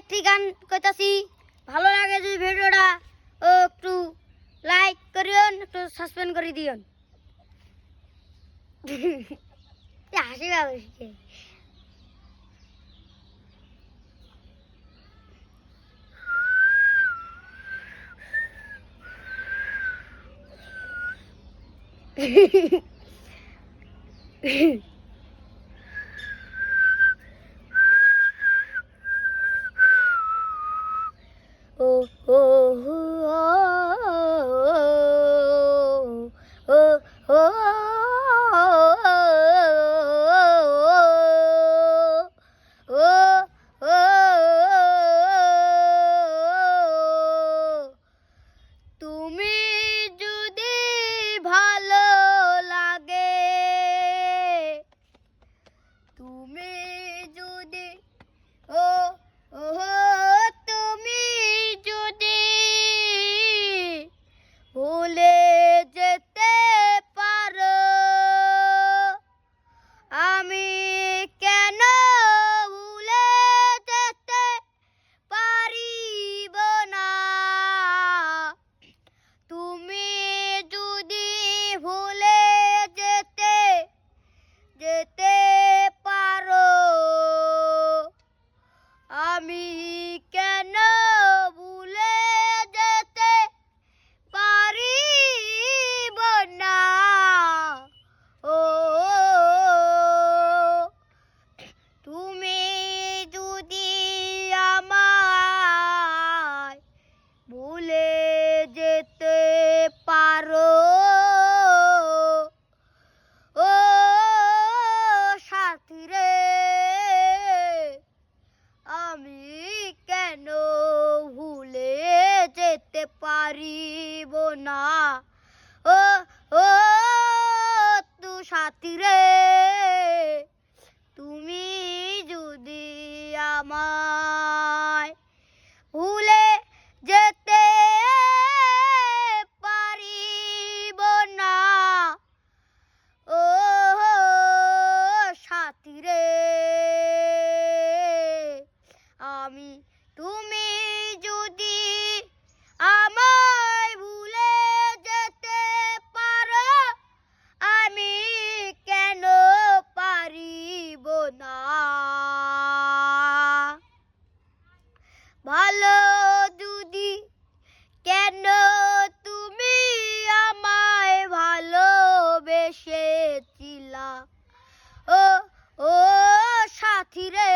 একটি গান কইতাছি। ভালো লাগে যদি ভিডিওটা, ও একটু লাইক করিও একটু সাসপেন্ড করে দিও হাসি পাবে ও ও ও পারিব না। ও ও তু সাথী রে তুমি ভালো দুদি কেন তুমি আমায় ভালোবেসেছিলা? ও ও সাথী রে